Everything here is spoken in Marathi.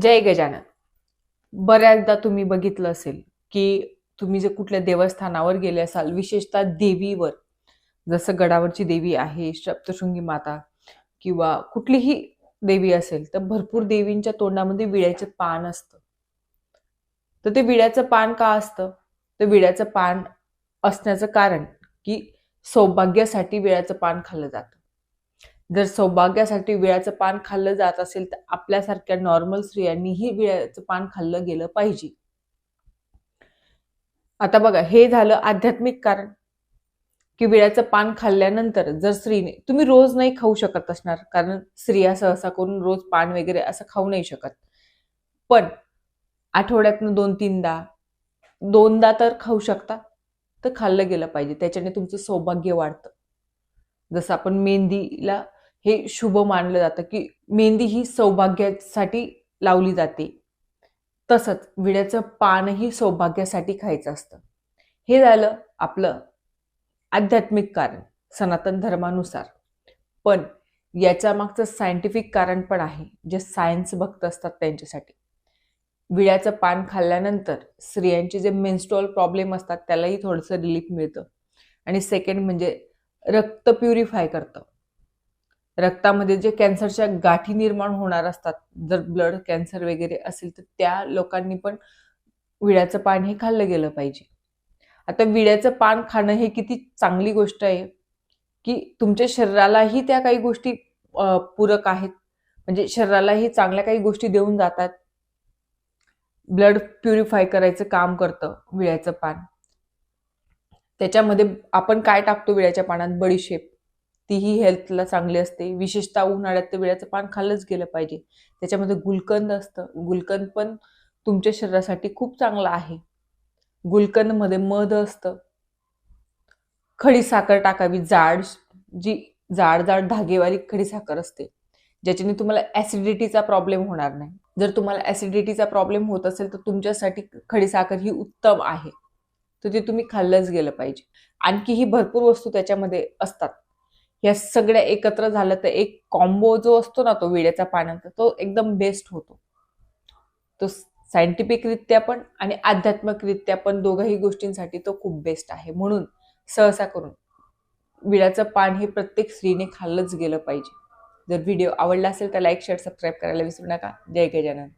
जय गजानन. बऱ्याचदा तुम्ही बघितलं असेल की तुम्ही जे कुठल्या देवस्थानावर गेले असाल विशेषतः देवीवर जसं गडावरची देवी आहे सप्तशृंगी माता किंवा कुठलीही देवी असेल तर भरपूर देवींच्या तोंडामध्ये विड्याचं पान असतं. तर ते विड्याचं पान का असतं? तर विड्याचं पान असण्याचं कारण की सौभाग्यासाठी विड्याचं पान खाल्लं जातं. जर सौभाग्यासाठी विळ्याचं पान खाल्लं जात असेल तर आपल्यासारख्या नॉर्मल स्त्रियांनीही विळ्याचं पान खाल्लं गेलं पाहिजे. आता बघा हे झालं आध्यात्मिक कारण की विळ्याचं पान खाल्ल्यानंतर जर स्त्रीने तुम्ही रोज नाही खाऊ शकत असणार कारण स्त्रिया सहसा करून रोज पान वगैरे असं खाऊ नाही शकत. पण आठवड्यातनं दोन तीनदा दोनदा तर खाऊ शकता तर खाल्लं गेलं पाहिजे त्याच्याने तुमचं सौभाग्य वाढतं. जसं आपण मेहंदीला हे शुभ मानलं जातं की मेहंदी ही सौभाग्यासाठी लावली जाते. तसंच विड्याचं पानही सौभाग्यासाठी खायचं असतं. हे झालं आपलं आध्यात्मिक कारण सनातन धर्मानुसार. पण याच्या मागचं सायंटिफिक कारण पण आहे जे सायन्स भक्त असतात त्यांच्यासाठी. विड्याचं पान खाल्ल्यानंतर स्त्रियांचे जे मेन्स्ट्रॉल प्रॉब्लेम असतात त्यालाही थोडंसं रिलीफ मिळतं. आणि सेकंड म्हणजे रक्त प्युरिफाय करतं. रक्तामध्ये जे कॅन्सरच्या गाठी निर्माण होणार असतात जर ब्लड कॅन्सर वगैरे असेल तर त्या लोकांनी पण विड्याचं पान हे खाल्लं गेलं पाहिजे. आता विड्याचं पान खाणं हे किती चांगली गोष्ट आहे की तुमच्या शरीरालाही त्या काही गोष्टी पूरक आहेत. म्हणजे शरीरालाही चांगल्या काही गोष्टी देऊन जातात. ब्लड प्युरिफाय करायचं काम करतं विड्याचं पान. त्याच्यामध्ये आपण काय टाकतो विड्याच्या पानात? बडीशेप. तीही हेल्थला चांगली असते. विशेषतः उन्हाळ्यात तर विळ्याचं पान खाल्लंच गेलं पाहिजे. त्याच्यामध्ये गुलकंद असतं. गुलकंद पण तुमच्या शरीरासाठी खूप चांगलं आहे. गुलकंदमध्ये मध असतं. खडी साखर टाकावी. जाड जी जाड जाड धागेवाली खडी साखर असते. ज्याच्याने तुम्हाला ॲसिडिटीचा प्रॉब्लेम होणार नाही. जर तुम्हाला ॲसिडिटीचा प्रॉब्लेम होत असेल तर तुमच्यासाठी खडीसाखर ही उत्तम आहे. तर ते तुम्ही खाल्लंच गेलं पाहिजे. आणखीही भरपूर वस्तू त्याच्यामध्ये असतात. या सगळ्या एकत्र झालं तर एक कॉम्बो जो असतो ना तो विड्याचा पाण्याचा तो एकदम बेस्ट होतो. तो सायंटिफिकरित्या पण आणि आध्यात्मिकरित्या पण दोघंही गोष्टींसाठी तो खूप बेस्ट आहे. म्हणून सहसा करून विड्याचं पान हे प्रत्येक स्त्रीने खाल्लंच गेलं पाहिजे. जर व्हिडिओ आवडला असेल तर लाईक शेअर सबस्क्राईब करायला विसरू नका. जय गजानन.